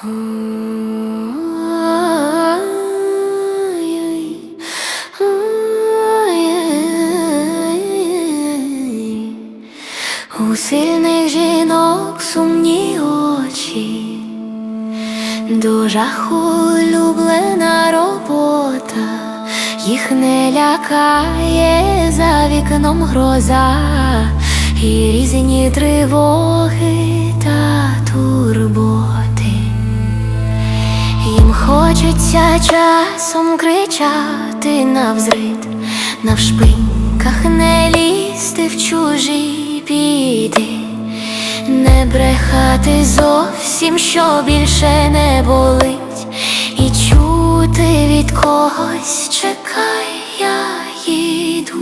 У сильних жінок сумні очі, до жаху люблена робота, їх не лякає за вікном гроза і різні тривоги та турботи. Хочеться часом кричати навзрит, навшпиньках не лізти в чужі біди, не брехати зовсім, що більше не болить, і чути від когось чекай, я їду.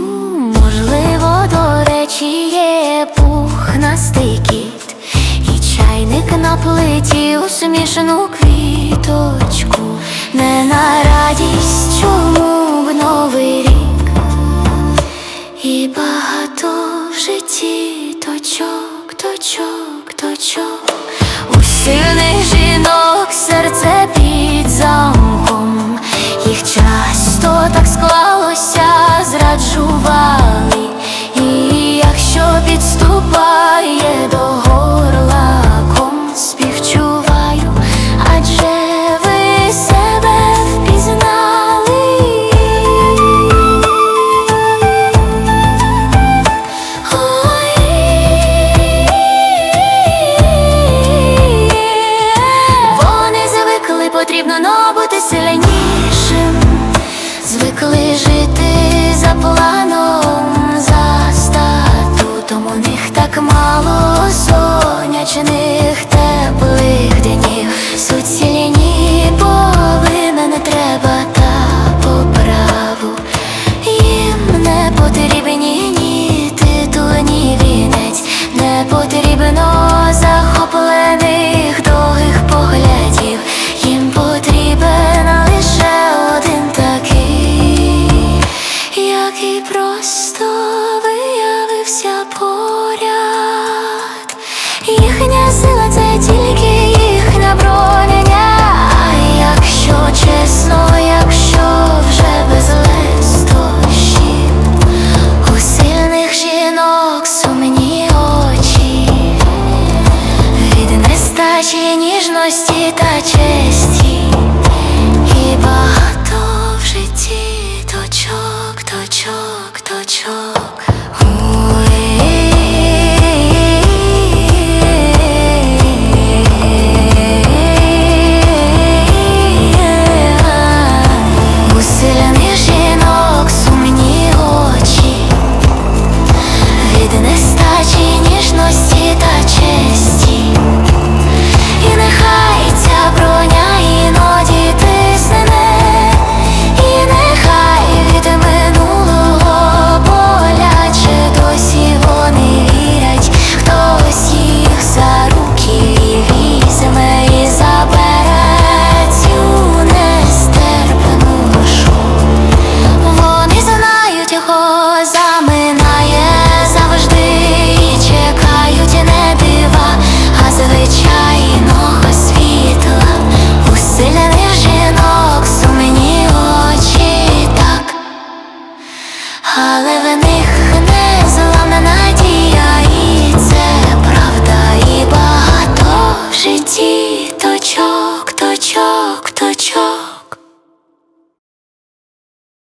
Можливо, до речі, є пухнастий кіт, і чайник на плиті усмішну квіточку не на радість, чому б новий рік і багато в житті точок, точок, точок. бути сильнішим, звикли жити за планом.